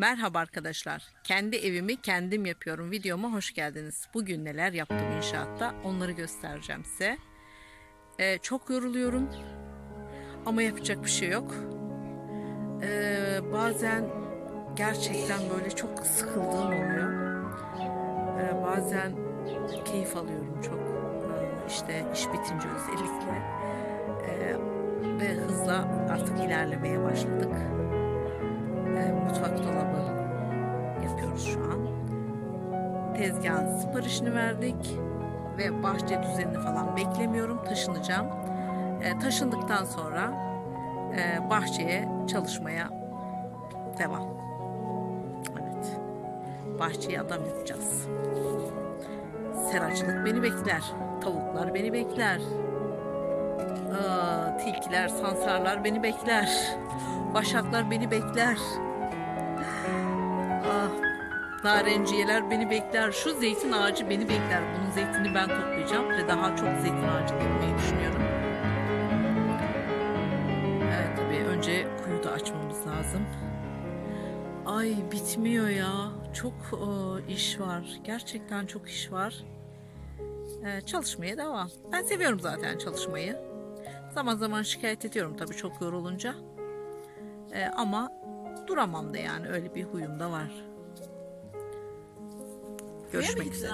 Merhaba arkadaşlar. Kendi evimi kendim yapıyorum. Videoma hoş geldiniz. Bugün neler yaptım inşaatta onları göstereceğim size. Ee, çok yoruluyorum. Ama yapacak bir şey yok. Ee, bazen gerçekten böyle çok sıkıldığım oluyor. Ee, bazen keyif alıyorum çok. Ee, işte iş bitince özellikle. Ee, ve hızla artık ilerlemeye başladık. Tezgahın siparişini verdik ve bahçe düzenini falan beklemiyorum. Taşınacağım. Ee, taşındıktan sonra e, bahçeye çalışmaya devam. Evet. Bahçeye adam yapacağız. Seracılık beni bekler. Tavuklar beni bekler. Aa, tilkiler, sansarlar beni bekler. Başaklar beni bekler. Narenciyeler beni bekler. Şu zeytin ağacı beni bekler. Bunun zeytini ben toplayacağım ve daha çok zeytin ağacı dikmeyi düşünüyorum. Evet tabii önce kuyu da açmamız lazım. Ay bitmiyor ya. Çok e, iş var. Gerçekten çok iş var. E, çalışmaya devam. Ben seviyorum zaten çalışmayı. Zaman zaman şikayet ediyorum tabii çok yorulunca. E, ama duramam da yani öyle bir huyum da var. Görüşmek üzere.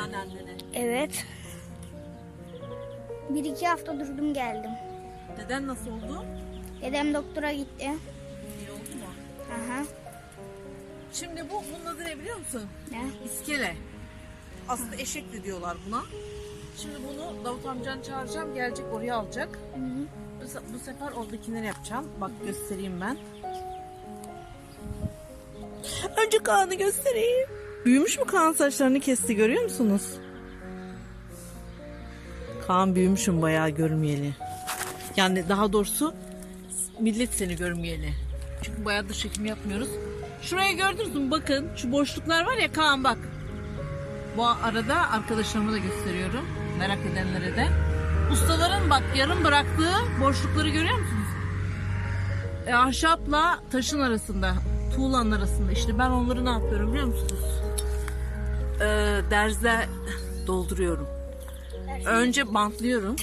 Evet. Bir iki hafta durdum geldim. Neden nasıl oldu? Dedem doktora gitti. İyi oldu mu? Aha. Şimdi bu bunun adı ne biliyor musun? Ne? İskele. Aslında eşek de diyorlar buna. Şimdi bunu Davut amcan çağıracağım. Gelecek oraya alacak. Hı hı. Bu, se- bu sefer oradakileri yapacağım. Bak göstereyim ben. Önce Kaan'ı göstereyim. Büyümüş mü Kaan saçlarını kesti görüyor musunuz? Kaan büyümüşüm bayağı görmeyeli. Yani daha doğrusu millet seni görmeyeli. Çünkü bayağı dış çekim yapmıyoruz. Şuraya gördünüz mü? Bakın şu boşluklar var ya Kaan bak. Bu arada arkadaşlarıma da gösteriyorum. Merak edenlere de. Ustaların bak yarım bıraktığı boşlukları görüyor musunuz? E, ahşapla taşın arasında, tuğlanın arasında. İşte ben onları ne yapıyorum biliyor musunuz? E, derze dolduruyorum. Önce bantlıyorum.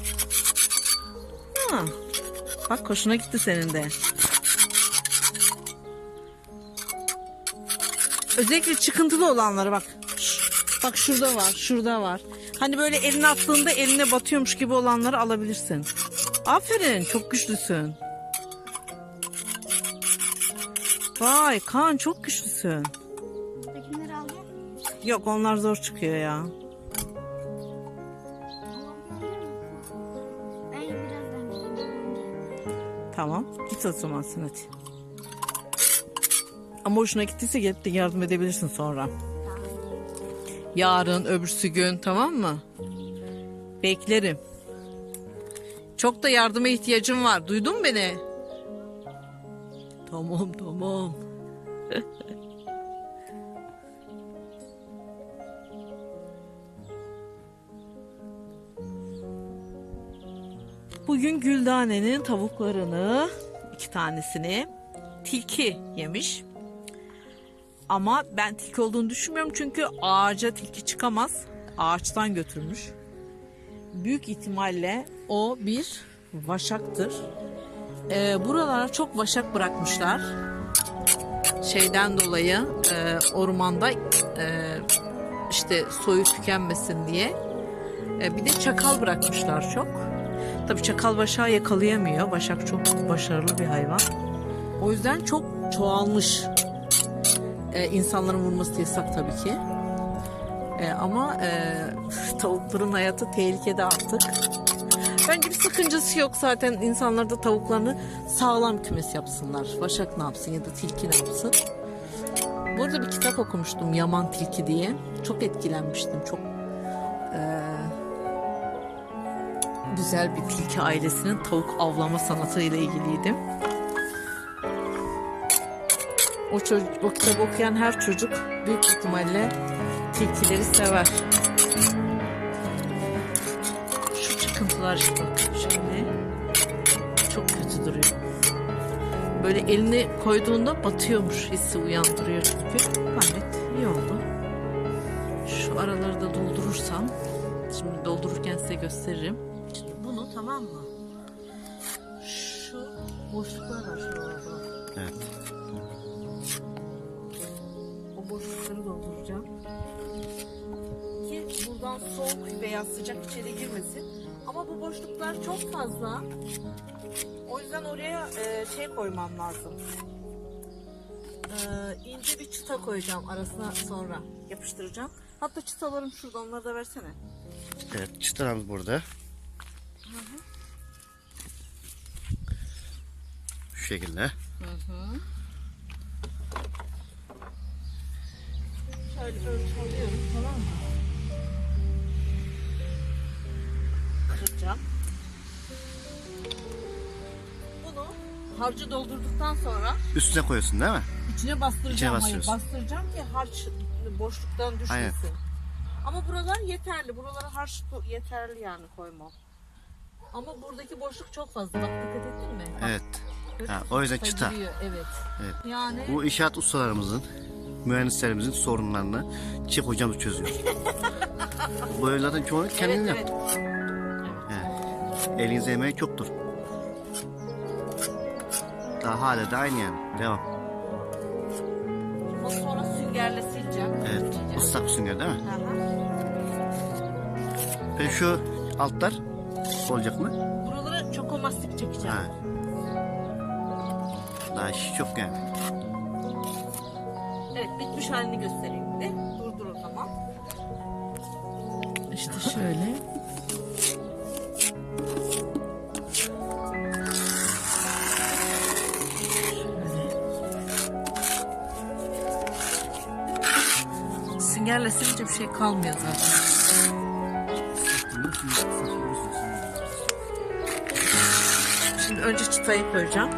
Ha, bak hoşuna gitti senin de. Özellikle çıkıntılı olanları bak. Bak şurada var, şurada var. Hani böyle eline attığında eline batıyormuş gibi olanları alabilirsin. Aferin, çok güçlüsün. Vay Kaan çok güçlüsün. Yok onlar zor çıkıyor ya. Tamam, git o zaman sen hadi. Ama hoşuna gittiyse gelip de yardım edebilirsin sonra. Yarın, öbürsü gün tamam mı? Beklerim. Çok da yardıma ihtiyacım var. Duydun mu beni? Tamam tamam. Bugün Güldane'nin tavuklarını iki tanesini tilki yemiş. Ama ben tilki olduğunu düşünmüyorum çünkü ağaca tilki çıkamaz. Ağaçtan götürmüş. Büyük ihtimalle o bir vaşaktır. Ee, buralara çok vaşak bırakmışlar. Şeyden dolayı e, ormanda e, işte soyu tükenmesin diye. E, bir de çakal bırakmışlar çok. Tabii çakal vaşağı yakalayamıyor. Vaşak çok başarılı bir hayvan. O yüzden çok çoğalmış. Ee, insanların vurması yasak tabii ki. Ee, ama e, tavukların hayatı tehlikede artık. Bence bir sakıncası yok zaten insanlar da tavuklarını sağlam kümes yapsınlar. Vaşak ne yapsın ya da tilki ne yapsın. Bu bir kitap okumuştum Yaman Tilki diye. Çok etkilenmiştim. Çok e, güzel bir tilki ailesinin tavuk avlama sanatı ile ilgiliydim. O, çocuk, o kitabı okuyan her çocuk büyük ihtimalle tilkileri sever. Şu çıkıntılar işte bak şimdi çok kötü duruyor. Böyle elini koyduğunda batıyormuş hissi uyandırıyor çünkü. Gayet iyi oldu. Şu araları da doldurursam Şimdi doldururken size gösteririm tamam mı? Şu boşluklar var şurada. Evet. O boşlukları dolduracağım. Ki buradan soğuk veya sıcak içeri girmesin. Ama bu boşluklar çok fazla. O yüzden oraya e, şey koymam lazım. E, ince bir çıta koyacağım arasına sonra yapıştıracağım. Hatta çıtalarım şurada onları da versene. Evet çıtalarımız burada. Şu şekilde. Şöyle ölçü alıyorum tamam mı? Kıracağım. Bunu harcı doldurduktan sonra Üstüne koyuyorsun değil mi? içine bastıracağım. İçine Hayır, bastırıyorsun. bastıracağım ki harç boşluktan düşmesin. Aynen. Ama buralar yeterli. Buralara harç yeterli yani koymam. Ama buradaki boşluk çok fazla. Bak dikkat ettin mi? Bak, Evet. görüyor Ha, musun? o yüzden Çıta giriyor, Evet. Evet. Yani Bu inşaat ustalarımızın, mühendislerimizin sorunlarını Çiğ hocamız çözüyor. Bu evlerden çoğunu kendin evet, yap. evet. He. Elinize emeği çoktur. Daha hala da aynı yani. Devam. Ondan sonra süngerle sileceğim. Evet. Sileceğim. Islak sünger değil mi? Hı. Peki şu altlar olacak mı? Buralara çokomastik çekeceğim. Ha. Daha iş çok yani. Evet bitmiş halini göstereyim de. Durdur o zaman. İşte şöyle. Şöyle. Süngerle silince bir şey kalmıyor zaten. Önce çıtayı koyacağım.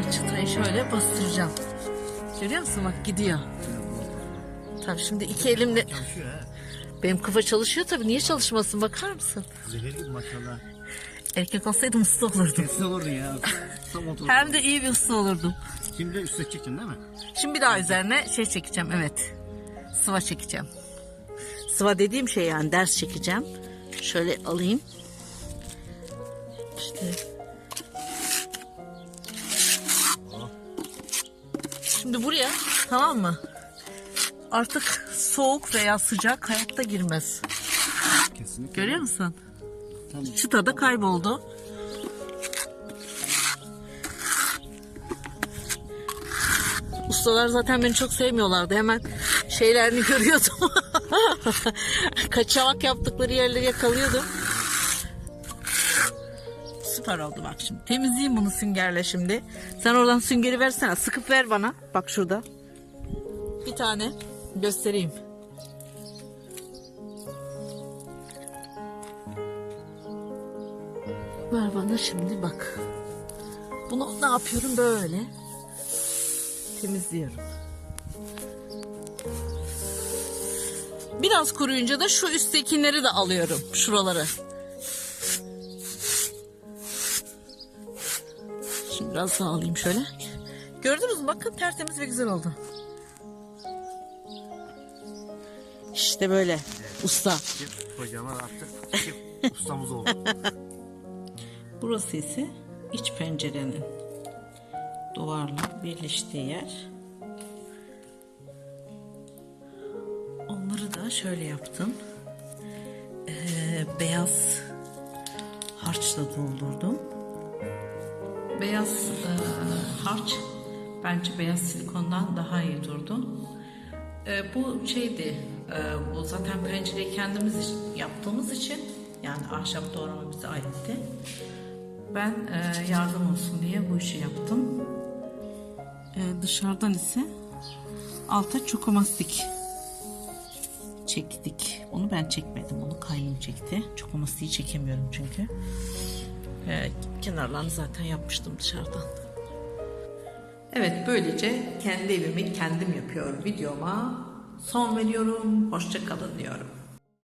İşte çıtayı şöyle bastıracağım. Görüyor musun bak gidiyor. Tabii şimdi iki elimle... Benim kafa çalışıyor tabii. Niye çalışmasın bakar mısın? Zehirli maşallah. Erkek olsaydım usta olurdum. Kesin olur ya. Tam otur. Hem de iyi bir usta olurdum. Şimdi üstüne çekeceksin değil mi? Şimdi bir daha üzerine şey çekeceğim evet. Sıva çekeceğim. Sıva dediğim şey yani ders çekeceğim. Şöyle alayım. İşte. Şimdi buraya tamam mı? Artık soğuk veya sıcak hayatta girmez. Kesinlikle. Görüyor musun? Tamam. Çıta da kayboldu. Ustalar zaten beni çok sevmiyorlardı. Hemen şeylerini görüyordum. Kaçamak yaptıkları yerleri yakalıyordum. Süper oldu bak şimdi. Temizleyeyim bunu süngerle şimdi. Sen oradan süngeri versene. Sıkıp ver bana. Bak şurada. Bir tane göstereyim. Ver bana şimdi bak. Bunu ne yapıyorum böyle. Temizliyorum. Biraz kuruyunca da şu üsttekileri de alıyorum. Şuraları. Biraz daha alayım şöyle. Gördünüz mü? Bakın tertemiz ve güzel oldu. İşte böyle. Usta. Hocama artık ustamız oldu. Burası ise iç pencerenin duvarla birleştiği yer. Onları da şöyle yaptım. Ee, beyaz harçla doldurdum. Beyaz e, harç bence beyaz silikondan daha iyi durdu. E, bu şeydi, e, bu zaten pencereyi kendimiz yaptığımız için yani ahşap doğrama bize aitti. Ben e, yardım olsun diye bu işi yaptım. E, dışarıdan ise alta çokomastik çektik. Onu ben çekmedim. Onu kayyum çekti. Çokomastiği çekemiyorum çünkü. E, kenarlarını zaten yapmıştım dışarıdan. Evet böylece kendi evimi kendim yapıyorum videoma son veriyorum. Hoşça kalın diyorum.